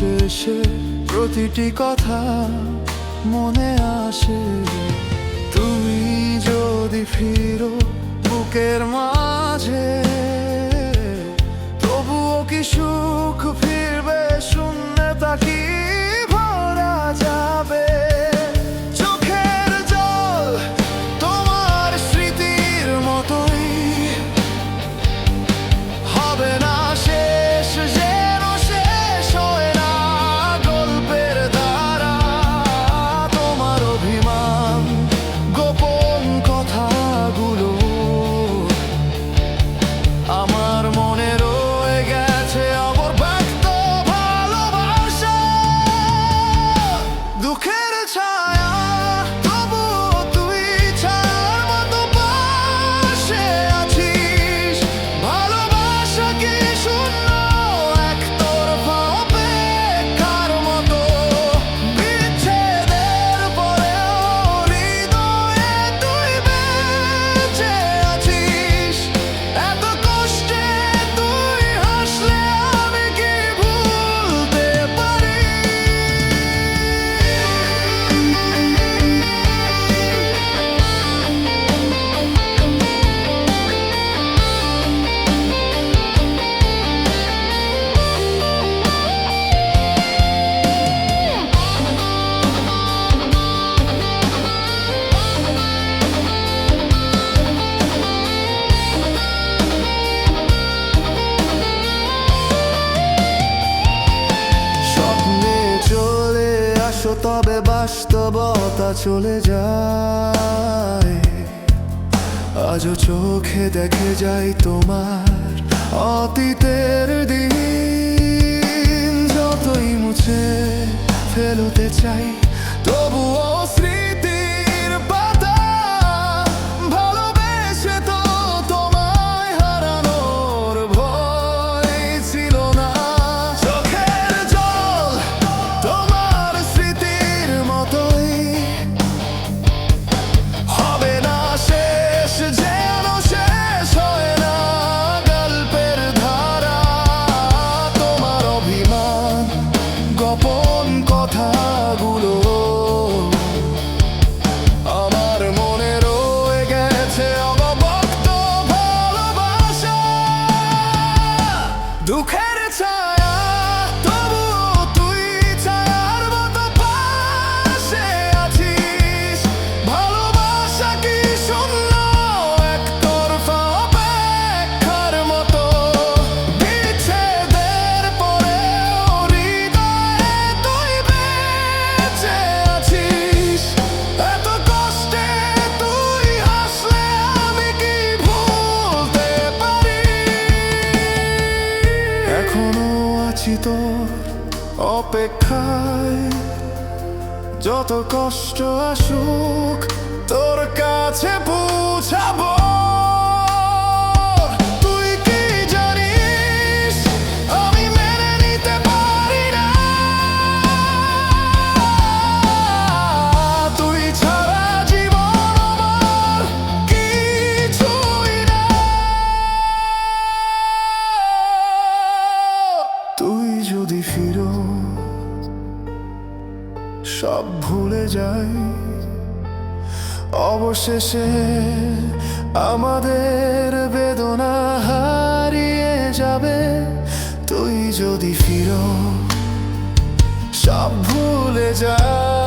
শেষে প্রতিটি কথা মনে আসে। তুমি যদি ফিরো বুকের মাঝে আসো, তবে বাস্তবতা চলে যায়। আজ চোখে দেখে যাই তোমার অতীতের দিন। যতই মুছে ফেলতে চাই, তবুও অপেক্ষায় যত কষ্ট আসুক তোর কাছে সব ভুলে যাই। অবশেষে আমাদের বেদনা হারিয়ে যাবে। তুই যদি ফিরো সব ভুলে যায়